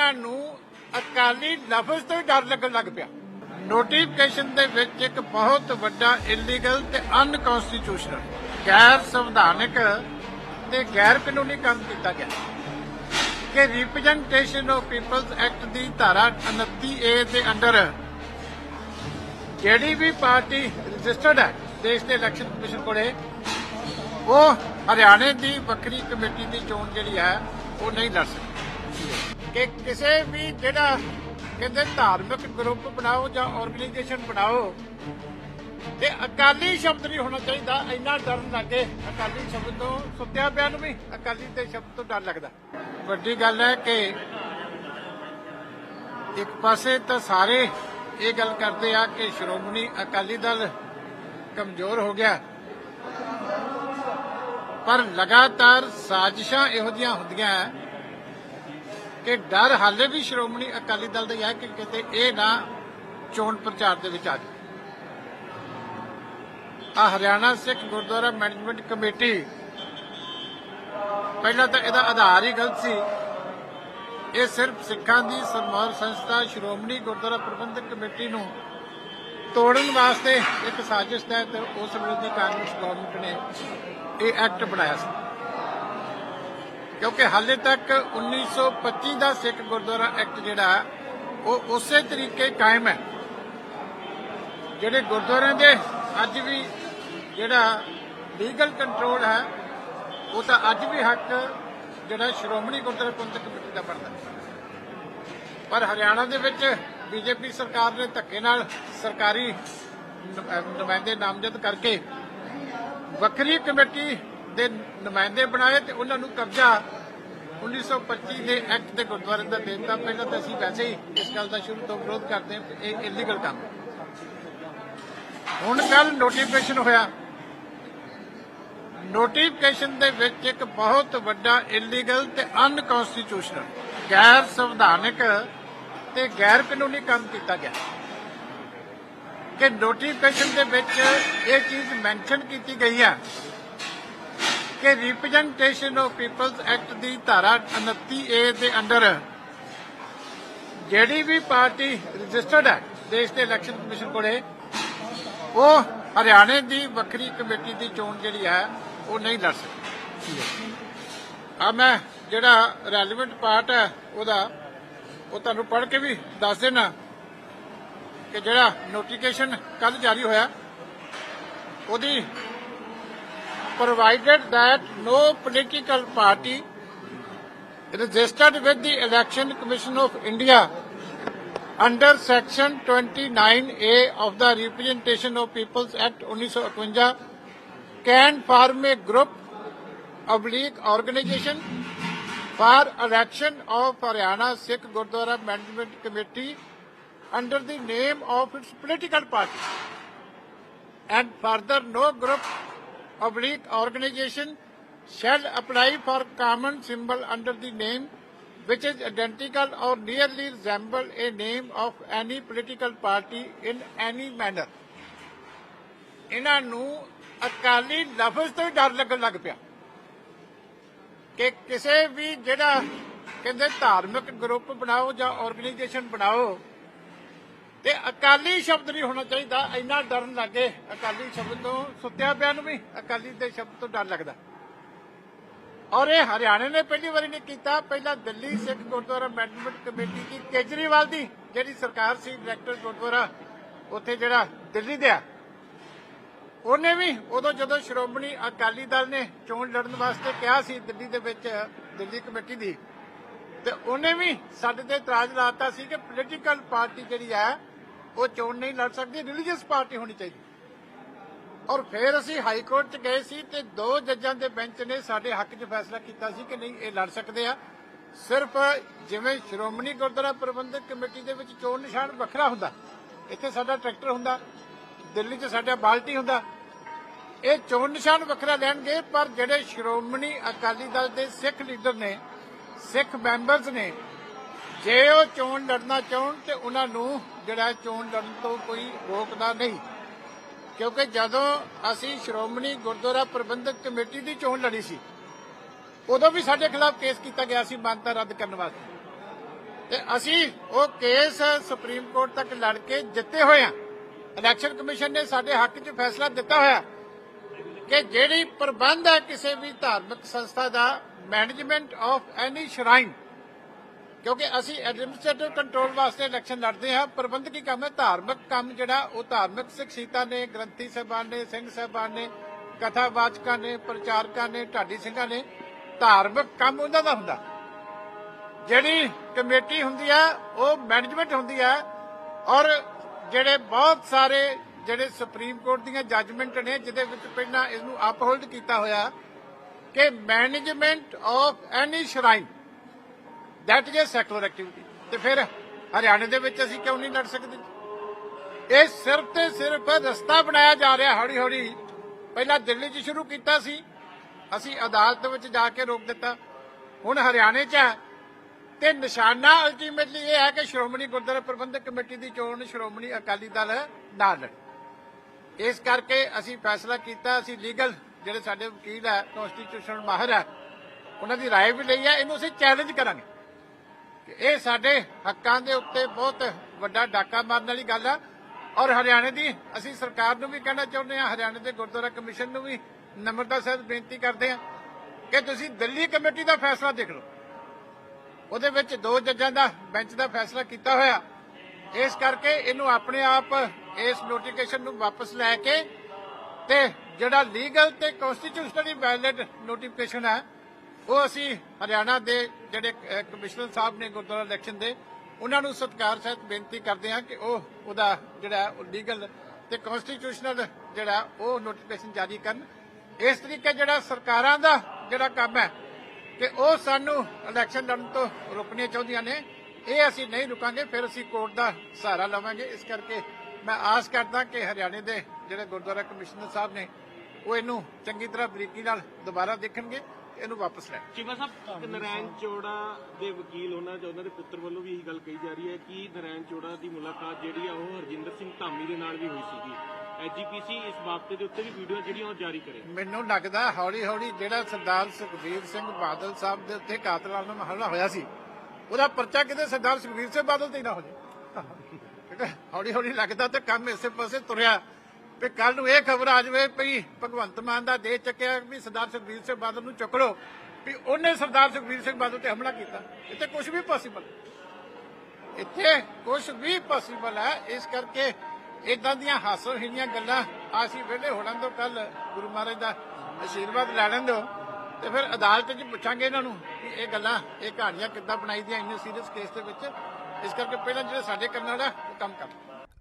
ਇਹਨਾਂ ਨੂੰ ਅਕਾਲੀ ਲਫ਼ਜ਼ ਤੋਂ ਡਰ ਲੱਗਣ ਲੱਗ ਪਿਆ। ਨੋਟੀਫਿਕੇਸ਼ਨ ਦੇ ਵਿੱਚ ਇੱਕ ਬਹੁਤ ਵੱਡਾ ਇਲੀਗਲ ਤੇ ਅਨਕਨਸਟੀਟਿਊਸ਼ਨਲ ਗੈਰ ਸੰਵਿਧਾਨਕ ਤੇ ਗੈਰ ਕਾਨੂੰਨੀ ਕੰਮ ਕੀਤਾ ਗਿਆ। ਕਿ ਰਿਪਰੈਜ਼ੈਂਟੇਸ਼ਨ ਆਫ ਪੀਪਲਸ ਐਕਟ ਦੀ ਧਾਰਾ 29 ਏ ਦੇ ਅੰਡਰ ਜਿਹੜੀ ਵੀ ਪਾਰਟੀ ਰਜਿਸਟਰਡ ਹੈ, ਦੇਸ਼ ਦੇ ਇਲੈਕਸ਼ਨ ਕਮਿਸ਼ਨ ਕੋਲੇ, ਉਹ ਹਰਿਆਣੇ ਦੀ ਵੱਖਰੀ ਕਮੇਟੀ ਦੀ ਚੋਣ ਜਿਹੜੀ ਹੈ, ਉਹ ਨਹੀਂ ਲੜ ਸਕਦੀ। ਕਿ ਕਿਸੇ ਵੀ ਜਿਹੜਾ ਕਹਿੰਦੇ ਧਾਰਮਿਕ ਗਰੁੱਪ ਬਣਾਓ ਜਾਂ ਆਰਗੇਨਾਈਜੇਸ਼ਨ ਬਣਾਓ, ਤੇ ਅਕਾਲੀ ਸ਼ਬਦ ਨਹੀਂ ਹੋਣਾ ਚਾਹੀਦਾ, ਇੰਨਾ ਡਰਨ ਲੱਗੇ। ਅਕਾਲੀ ਸ਼ਬਦ ਤੋਂ ਸੁੱਤਿਆ ਪਿਆ ਨੂੰ ਵੀ, ਅਕਾਲੀ ਦੇ ਸ਼ਬਦ ਤੋਂ ਡਰ ਲੱਗਦਾ। ਵੱਡੀ ਗੱਲ ਹੈ ਕਿ ਇੱਕ ਪਾਸੇ ਤਾਂ ਸਾਰੇ ਇਹ ਗੱਲ ਕਰਦੇ ਆ ਕਿ ਸ਼੍ਰੋਮਣੀ ਅਕਾਲੀ ਦਲ ਕਮਜ਼ੋਰ ਹੋ ਗਿਆ। ਪਰ ਲਗਾਤਾਰ ਸਾਜ਼ਿਸ਼ਾਂ ਇਹੋ ਜਿਹੀਆਂ ਹੁੰਦੀਆਂ ਹੈ ਕਿ ਡਰ ਹਾਲੇ ਵੀ ਸ਼੍ਰੋਮਣੀ ਅਕਾਲੀ ਦਲ ਦਾ ਹੈ ਕਿ ਕਿਤੇ ਇਹ ਨਾ ਚੋਣ ਪ੍ਰਚਾਰ ਦੇ ਵਿੱਚ ਆ ਜਾਵੇ। ਆ ਹਰਿਆਣਾ ਸਿੱਖ ਗੁਰਦੁਆਰਾ ਮੈਨੇਜਮੈਂਟ ਕਮੇਟੀ, ਪਹਿਲਾਂ ਤਾਂ ਇਹਦਾ ਆਧਾਰ ਹੀ ਗਲਤ ਸੀ। ਇਹ ਸਿਰਫ ਸਿੱਖਾਂ ਦੀ ਸਰਮੌਰ ਸੰਸਥਾ ਸ਼੍ਰੋਮਣੀ ਗੁਰਦੁਆਰਾ ਪ੍ਰਬੰਧਕ ਕਮੇਟੀ ਨੂੰ ਤੋੜਨ ਵਾਸਤੇ ਇੱਕ ਸਾਜ਼ਿਸ਼ ਤਹਿਤ ਉਸ ਵਿਰੋਧੀ ਕਾਂਗਰਸ ਗਵਰਨਮੈਂਟ ਨੇ ਇਹ ਐਕਟ ਬਣਾਇਆ ਸੀ। ਕਿਉਂਕਿ ਹਾਲੇ ਤੱਕ 1925 ਦਾ ਸਿੱਖ ਗੁਰਦੁਆਰਾ ਐਕਟ ਜਿਹੜਾ ਉਹ ਉਸੇ ਤਰੀਕੇ ਕਾਇਮ ਹੈ। ਜਿਹੜੇ ਗੁਰਦੁਆਰਿਆਂ ਦੇ ਅੱਜ ਵੀ ਜਿਹੜਾ ਲੀਗਲ ਕੰਟਰੋਲ ਹੈ, ਉਹ ਤਾਂ ਅੱਜ ਵੀ ਹੱਕ ਜਿਹੜਾ ਸ਼੍ਰੋਮਣੀ ਗੁਰਦੁਆਰਾ ਪ੍ਰਬੰਧਕ ਕਮੇਟੀ ਦਾ ਬਣਦਾ ਪਰ ਹਰਿਆਣਾ ਦੇ ਵਿੱਚ ਬੀਜੇਪੀ ਸਰਕਾਰ ਨੇ ਧੱਕੇ ਨਾਲ ਸਰਕਾਰੀ ਨੁਮਾਇੰਦੇ ਨਾਮਜ਼ਦ ਕਰਕੇ ਵੱਖਰੀ ਕਮੇਟੀ ਦੇ ਨੁਮਾਇੰਦੇ ਬਣਾਏ ਤੇ ਉਹਨਾਂ ਨੂੰ ਕਬਜ਼ਾ 1925 ਦੇ ਐਕਟ ਦੇ ਗੁਰਦੁਆਰੇ ਦਾ ਦੇ ਦਿੱਤਾ। ਪਹਿਲਾਂ ਤਾਂ ਅਸੀਂ ਵੈਸੇ ਹੀ ਇਸ ਗੱਲ ਦਾ ਸ਼ੁਰੂ ਤੋਂ ਵਿਰੋਧ ਕਰਦੇ ਹਾਂ, ਇਹ ਇਲੀਗਲ ਕੰਮ ਹੁਣ ਕੱਲ ਨੋਟੀਫਿਕੇਸ਼ਨ ਹੋਇਆ। ਨੋਟੀਫਿਕੇਸ਼ਨ ਦੇ ਵਿੱਚ ਇੱਕ ਬਹੁਤ ਵੱਡਾ ਇਲੀਗਲ ਤੇ ਅਨਕਨਸਟੀਟਿਊਸ਼ਨਲ ਗੈਰ ਸੰਵਿਧਾਨਕ ਤੇ ਗੈਰ ਕਾਨੂੰਨੀ ਕੰਮ ਕੀਤਾ ਗਿਆ। ਕਿ ਨੋਟੀਫਿਕੇਸ਼ਨ ਦੇ ਵਿੱਚ ਇਹ ਚੀਜ਼ ਮੈਂਸ਼ਨ ਕੀਤੀ ਗਈ ਹੈ ਕਿ ਰਿਪਰੈਜ਼ੈਂਟੇਸ਼ਨ ਆਫ ਪੀਪਲਸ ਐਕਟ ਦੀ ਧਾਰਾ 29 ਏ ਦੇ ਅੰਡਰ ਜਿਹੜੀ ਵੀ ਪਾਰਟੀ ਰਜਿਸਟਰਡ ਹੈ, ਦੇਸ਼ ਦੇ ਇਲੈਕਸ਼ਨ ਕਮਿਸ਼ਨ ਕੋਲੇ, ਉਹ ਹਰਿਆਣੇ ਦੀ ਵੱਖਰੀ ਕਮੇਟੀ ਦੀ ਚੋਣ ਜਿਹੜੀ ਹੈ, ਉਹ ਨਹੀਂ ਲੜ ਸਕਦੀ। ਆ ਮੈਂ ਜਿਹੜਾ ਰੈਲੇਵੈਂਟ ਪਾਰਟ ਹੈ, ਉਹਦਾ ਉਹ ਤੁਹਾਨੂੰ ਪੜ੍ਹ ਕੇ ਵੀ ਦੱਸ ਦੇਣਾ ਕਿ ਜਿਹੜਾ ਨੋਟੀਫਿਕੇਸ਼ਨ ਕੱਲ ਜਾਰੀ ਹੋਇਆ, ਉਹਦੀ provided that no political party registered with the Election Commission of India under Section 29A of the Representation of People's Act 1951 can form a group oblique organization for election of Haryana Sikh Gurdwara Management Committee under the name of its political party. And further no group oblique organization shall apply for common symbol under the name which is identical or nearly resemble a name of any political party in any manner ਇਹਨਾਂ ਨੂੰ ਅਕਾਲੀ ਲਫ਼ਜ਼ ਤੋਂ ਹੀ ਡਰ ਲੱਗਣ ਲੱਗ ਪਿਆ ਕਿ ਕਿਸੇ ਵੀ ਜਿਹੜਾ ਕਹਿੰਦੇ ਧਾਰਮਿਕ ਗਰੁੱਪ ਬਣਾਓ ਜਾਂ ਆਰਗੇਨਾਈਜੇਸ਼ਨ ਬਣਾਓ ਤੇ ਅਕਾਲੀ ਸ਼ਬਦ ਨਹੀਂ ਹੋਣਾ ਚਾਹੀਦਾ, ਇੰਨਾ ਡਰਨ ਲੱਗੇ ਅਕਾਲੀ ਸ਼ਬਦ ਤੋਂ ਸੁੱਤਿਆ ਪਿਆ ਨੂੰ ਵੀ, ਅਕਾਲੀ ਦੇ ਸ਼ਬਦ ਤੋਂ ਡਰ ਲੱਗਦਾ। ਔਰ ਇਹ ਹਰਿਆਣੇ ਨੇ ਪਹਿਲੀ ਵਾਰੀ ਨਹੀਂ ਕੀਤਾ। ਪਹਿਲਾਂ ਦਿੱਲੀ ਸਿੱਖ ਗੁਰਦੁਆਰਾ ਮੈਨੇਜਮੈਂਟ ਕਮੇਟੀ ਦੀ ਕੇਜਰੀਵਾਲ ਦੀ, ਜਿਹੜੀ ਸਰਕਾਰ ਸੀ, ਡਾਇਰੈਕਟਰ ਗੁਰਦੁਆਰਾ, ਉੱਥੇ ਜਿਹੜਾ ਦਿੱਲੀ ਦੇ ਆ। ਉਹਨੇ ਵੀ ਉਦੋਂ ਜਦੋਂ ਸ਼੍ਰੋਮਣੀ ਅਕਾਲੀ ਦਲ ਨੇ ਚੋਣ ਲੜਨ ਵਾਸਤੇ ਕਿਹਾ ਸੀ, ਦਿੱਲੀ ਦੇ ਵਿੱਚ, ਦਿੱਲੀ ਕਮੇਟੀ ਦੀ, ਤੇ ਉਹਨੇ ਵੀ ਸਾਡੇ ਤੇ ਇਤਰਾਜ਼ ਲਾਤਾ ਸੀ ਕਿ ਪੋਲੀਟੀਕਲ ਪਾਰਟੀ ਜਿਹੜੀ ਹੈ ਉਹ ਚੋਣ ਨਹੀਂ ਲੜ ਸਕਦੀ ਰਿਲੀਜੀਅਸ ਪਾਰਟੀ ਹੋਣੀ ਚਾਹੀਦੀ। ਔਰ ਫਿਰ ਅਸੀਂ ਹਾਈ ਕੋਰਟ 'ਚ ਗਏ ਸੀ ਤੇ ਦੋ ਜੱਜਾਂ ਦੇ ਬੈਂਚ ਨੇ ਸਾਡੇ ਹੱਕ 'ਚ ਫੈਸਲਾ ਕੀਤਾ ਸੀ ਕਿ ਨਹੀਂ, ਇਹ ਲੜ ਸਕਦੇ ਆ। ਸਿਰਫ ਜਿਵੇਂ ਸ਼੍ਰੋਮਣੀ ਗੁਰਦੁਆਰਾ ਪ੍ਰਬੰਧਕ ਕਮੇਟੀ ਦੇ ਵਿੱਚ ਚੋਣ ਨਿਸ਼ਾਨ ਵੱਖਰਾ ਹੁੰਦਾ, ਇੱਥੇ ਸਾਡਾ ਟਰੈਕਟਰ ਹੁੰਦਾ, ਦਿੱਲੀ 'ਚ ਸਾਡਾ ਬਾਲਟੀ ਹੁੰਦਾ। ਇਹ ਚੋਣ ਨਿਸ਼ਾਨ ਵੱਖਰਾ ਲੈਣਗੇ, ਪਰ ਜਿਹੜੇ ਸ਼੍ਰੋਮਣੀ ਅਕਾਲੀ ਦਲ ਦੇ ਸਿੱਖ ਲੀਡਰ ਨੇ, ਸਿੱਖ ਮੈਂਬਰਸ ਨੇ ਜੇ ਉਹ ਚੋਣ ਲੜਨਾ ਚਾਹਣ ਤੇ ਉਹਨਾਂ ਨੂੰ ਜਿਹੜਾ ਚੋਣ ਲੜਨ ਤੋਂ ਕੋਈ ਰੋਕਦਾ ਨਹੀਂ। ਕਿਉਂਕਿ ਜਦੋਂ ਅਸੀਂ ਸ਼੍ਰੋਮਣੀ ਗੁਰਦੁਆਰਾ ਪ੍ਰਬੰਧਕ ਕਮੇਟੀ ਦੀ ਚੋਣ ਲੜੀ ਸੀ, ਉਦੋਂ ਵੀ ਸਾਡੇ ਖਿਲਾਫ ਕੇਸ ਕੀਤਾ ਗਿਆ ਸੀ ਮਾਨਤਾ ਰੱਦ ਕਰਨ ਵਾਸਤੇ। ਤੇ ਅਸੀਂ ਉਹ ਕੇਸ ਸੁਪਰੀਮ ਕੋਰਟ ਤੱਕ ਲੜ ਕੇ ਜਿੱਤੇ ਹੋਏ ਆ ਇਲੈਕਸ਼ਨ ਕਮਿਸ਼ਨ ਨੇ ਸਾਡੇ ਹੱਕ 'ਚ ਫੈਸਲਾ ਦਿੱਤਾ ਹੋਇਆ ਕਿ ਜਿਹੜੀ ਪ੍ਰਬੰਧ ਹੈ ਕਿਸੇ ਵੀ ਧਾਰਮਿਕ ਸੰਸਥਾ ਦਾ, ਮੈਨੇਜਮੈਂਟ ਆਫ ਐਨੀ ਸ਼ਰਾਈਨ ਕਿਉਂਕਿ ਅਸੀਂ ਐਡਮਿਨਿਸਟ੍ਰੇਟਿਵ ਕੰਟਰੋਲ ਵਾਸਤੇ ਇਲੈਕਸ਼ਨ ਲੜਦੇ ਹਾਂ ਪ੍ਰਬੰਧਕੀ ਕੰਮ ਹੈ? ਧਾਰਮਿਕ ਕੰਮ ਜਿਹੜਾ, ਉਹ ਧਾਰਮਿਕ ਸਿੱਖੀਤਾ ਨੇ, ਗ੍ਰੰਥੀ ਸਾਹਿਬਾਨ ਨੇ, ਸਿੰਘ ਸਾਹਿਬਾਨ ਨੇ, ਕਥਾਵਾਚਕਾਂ ਨੇ, ਪ੍ਰਚਾਰਕਾਂ ਨੇ, ਢਾਡੀ ਸਿੰਘਾਂ ਨੇ, ਧਾਰਮਿਕ ਕੰਮ ਉਹਨਾਂ ਦਾ ਹੁੰਦਾ। ਜਿਹੜੀ ਕਮੇਟੀ ਹੁੰਦੀ ਆ ਉਹ ਮੈਨੇਜਮੈਂਟ ਹੁੰਦੀ ਆ ਔਰ ਜਿਹੜੇ ਬਹੁਤ ਸਾਰੇ ਜਿਹੜੇ ਸੁਪਰੀਮ ਕੋਰਟ ਦੀਆਂ ਜੱਜਮੈਂਟ ਨੇ, ਜਿਹਦੇ ਵਿੱਚ ਪਹਿਲਾਂ ਇਸ ਨੂੰ ਅਪਹੋਲਡ ਕੀਤਾ ਹੋਇਆ ਕਿ management of any shrine that is a secular activity ਤੇ ਫਿਰ ਹਰਿਆਣੇ ਦੇ ਵਿੱਚ ਅਸੀਂ ਕਿਉਂ ਨਹੀਂ ਲੜ ਸਕਦੇ ਇਹ ਸਿਰਫ ਤੇ ਸਿਰਫ ਰਸਤਾ ਬਣਾਇਆ ਜਾ ਰਿਹਾ ਹੌਲੀ ਹੌਲੀ ਪਹਿਲਾਂ ਦਿੱਲੀ 'ਚ ਸ਼ੁਰੂ ਕੀਤਾ ਸੀ ਅਸੀਂ ਅਦਾਲਤ ਵਿੱਚ ਜਾ ਕੇ ਰੋਕ ਦਿੱਤਾ ਹੁਣ ਹਰਿਆਣੇ 'ਚ ਹੈ ਤੇ ਨਿਸ਼ਾਨਾ ਅਲਟੀਮੇਟਲੀ ਇਹ ਹੈ ਕਿ ਸ਼੍ਰੋਮਣੀ ਗੁਰਦੁਆਰਾ ਪ੍ਰਬੰਧਕ ਕਮੇਟੀ ਦੀ ਚੋਣ ਸ਼੍ਰੋਮਣੀ ਅਕਾਲੀ ਦਲ ਨਾ ਲੜੇ ਇਸ ਕਰਕੇ ਅਸੀਂ ਫੈਸਲਾ ਕੀਤਾ ਅਸੀਂ ਲੀਗਲ ਜਿਹੜੇ ਸਾਡੇ ਵਕੀਲ ਹੈ ਕਨਸਟੀਟਿਊਸ਼ਨਲ ਮਾਹਰ ਹੈ ਉਹਨਾਂ ਦੀ رائے ਵੀ ਲਈ ਹੈ ਇਹਨੂੰ ਅਸੀਂ ਚੈਲੰਜ ਕਰਾਂਗੇ ਕਿ ਇਹ ਸਾਡੇ ਹੱਕਾਂ ਦੇ ਉੱਤੇ ਬਹੁਤ ਵੱਡਾ ਡਾਕਾ ਮਾਰਨ ਵਾਲੀ ਗੱਲ ਆ। ਔਰ ਹਰਿਆਣੇ ਦੀ ਅਸੀਂ ਸਰਕਾਰ ਨੂੰ ਵੀ ਕਹਿਣਾ ਚਾਹੁੰਦੇ ਹਾਂ, ਹਰਿਆਣੇ ਦੇ ਗੁਰਦੁਆਰਾ ਕਮਿਸ਼ਨ ਨੂੰ ਵੀ ਨਮਰਤਾ ਸਾਹਿਬ ਬੇਨਤੀ ਕਰਦੇ ਹਾਂ ਕਿ ਤੁਸੀਂ ਦਿੱਲੀ ਕਮੇਟੀ ਦਾ ਫੈਸਲਾ ਦੇਖ ਲਓ। ਉਹਦੇ ਵਿੱਚ ਦੋ ਜੱਜਾਂ ਦਾ ਬੈਂਚ ਦਾ ਫੈਸਲਾ ਕੀਤਾ ਹੋਇਆ। ਇਸ ਕਰਕੇ ਇਹਨੂੰ ਆਪਣੇ ਆਪ ਇਸ ਨੋਟੀਫਿਕੇਸ਼ਨ ਨੂੰ ਵਾਪਸ ਲੈ ਕੇ ਤੇ ਜਿਹੜਾ ਲੀਗਲ ਤੇ ਕਨਸਟੀਟਿਊਸ਼ਨਲੀ ਵੈਲਿਡ ਨੋਟੀਫਿਕੇਸ਼ਨ ਹੈ ਉਹ ਅਸੀਂ ਹਰਿਆਣਾ ਦੇ ਜਿਹੜੇ ਕਮਿਸ਼ਨਰ ਸਾਹਿਬ ਨੇ ਗੁਰਦੁਆਰਾ ਇਲੈਕਸ਼ਨ ਦੇ, ਉਹਨਾਂ ਨੂੰ ਸਤਿਕਾਰ ਸਹਿਤ ਬੇਨਤੀ ਕਰਦੇ ਹਾਂ ਕਿ ਉਹ ਉਹਦਾ ਜਿਹੜਾ ਲੀਗਲ ਤੇ ਕਨਸਟੀਟਿਊਸ਼ਨਲ ਜਿਹੜਾ ਉਹ ਨੋਟੀਫਿਕੇਸ਼ਨ ਜਾਰੀ ਕਰਨ। ਇਸ ਤਰੀਕੇ ਜਿਹੜਾ ਸਰਕਾਰਾਂ ਦਾ ਜਿਹੜਾ ਕੰਮ ਹੈ ਕਿ ਉਹ ਸਾਨੂੰ ਇਲੈਕਸ਼ਨ ਲੜਨ ਤੋਂ ਰੋਕਣੀਆਂ ਚਾਹੁੰਦੀਆਂ ਨੇ, ਇਹ ਅਸੀਂ ਨਹੀਂ ਰੁਕਾਂਗੇ, ਫਿਰ ਅਸੀਂ ਕੋਰਟ ਦਾ ਸਹਾਰਾ ਲਵਾਂਗੇ। ਇਸ ਕਰਕੇ ਮੈਂ ਆਸ ਕਰਦਾ ਕਿ ਹਰਿਆਣੇ ਦੇ ਜਿਹੜੇ ਗੁਰਦੁਆਰਾ ਕਮਿਸ਼ਨਰ ਸਾਹਿਬ ਨੇ ਉਹ ਇਹਨੂੰ ਚੰਗੀ ਤਰ੍ਹਾਂ ਬਰੀਕੀ ਨਾਲ ਦੁਬਾਰਾ ਦੇਖਣਗੇ ਇਹਨੂੰ ਵਾਪਸ ਲੈਣ। ਚੀਮਾ ਸਾਹਿਬ ਨਰਾਇਣ ਚੋੜਾ ਦੇ ਵਕੀਲ ਉਹਨਾਂ ਚ ਉਹਨਾਂ ਦੇ ਪੁੱਤਰ ਵੱਲੋਂ ਵੀ ਇਹੀ ਗੱਲ ਕਹੀ ਜਾ ਰਹੀ ਹੈ ਕਿ ਨਰਾਇਣ ਚੋੜਾ ਦੀ ਮੁਲਾਕਾਤ ਜਿਹੜੀ ਆ ਉਹ ਹਰਜਿੰਦਰ ਸਿੰਘ ਧਾਮੀ ਦੇ ਨਾਲ ਵੀ ਹੋਈ ਸੀਗੀ। ਐਜੀਪੀਸੀ ਇਸ ਬਾਬਤੇ ਦੇ ਉੱਤੇ ਵੀ ਵੀਡੀਓ ਜਿਹੜੀਆਂ ਉਹ ਜਾਰੀ ਕਰੇ। ਮੈਨੂੰ ਲੱਗਦਾ ਹੌਲੀ ਹੌਲੀ ਜਿਹੜਾ ਸਰਦਾਰ ਸੁਖਬੀਰ ਸਿੰਘ ਬਾਦਲ ਸਾਹਿਬ ਦੇ ਉੱਤੇ ਕਾਤਲਾਨਾ ਹਮਲਾ ਹੋਇਆ ਸੀ ਉਹਦਾ ਪਰਚਾ ਕਿਤੇ ਸਰਦਾਰ ਸੁਖਬੀਰ ਸਿੰਘ ਬਾਦਲ ਤੇ ਹੀ ਨਾ ਹੋ ਜਾਏ। ਹੌਲੀ ਹੌਲੀ ਲੱਗਦਾ ਤੇ ਕੰਮ ਇਸੇ ਪਾਸੇ ਤੁਰਿਆ। ਵੀ ਕੱਲ ਨੂੰ ਇਹ ਖਬਰ ਆ ਜਾਵੇ ਵੀ ਭਗਵੰਤ ਮਾਨ ਦਾ ਦੇ ਚੱਕਿਆ ਵੀ ਸਰਦਾਰ ਸੁਖਬੀਰ ਸਿੰਘ ਬਾਦਲ ਨੂੰ ਚੁੱਕ ਲਓ, ਵੀ ਉਹਨੇ ਸਰਦਾਰ ਸੁਖਬੀਰ ਸਿੰਘ ਬਾਦਲ ਤੇ ਹਮਲਾ ਕੀਤਾ। ਇੱਥੇ ਕੁਝ ਵੀ ਪੋਸੀਬਲ ਇੱਥੇ ਕੁਝ ਵੀ ਪੋਸੀਬਲ ਹੈ। ਇਸ ਕਰਕੇ ਇਦਾਂ ਦੀਆਂ ਹਾਸੋਹੀਣੀਆਂ ਗੱਲਾਂ ਅਸੀਂ ਵਿਹਲੇ ਹੋਣ ਤੋਂ ਕੱਲ ਗੁਰੂ ਮਹਾਰਾਜ ਦਾ ਆਸ਼ੀਰਵਾਦ ਲੈ ਲੈਣ ਦਿਓ ਤੇ ਫਿਰ ਅਦਾਲਤ 'ਚ ਪੁੱਛਾਂਗੇ ਇਹਨਾਂ ਨੂੰ ਕਿ ਇਹ ਗੱਲਾਂ, ਇਹ ਕਹਾਣੀਆਂ ਕਿੱਦਾਂ ਬਣਾਈ ਦੀਆਂ ਇੰਨੇ ਸੀਰੀਅਸ ਕੇਸ ਦੇ ਵਿੱਚ। ਇਸ ਕਰਕੇ ਪਹਿਲਾਂ ਜਿਹੜੇ ਸਾਡੇ ਕਰਨ ਵਾਲਾ, ਉਹ ਕੰਮ ਕਰ।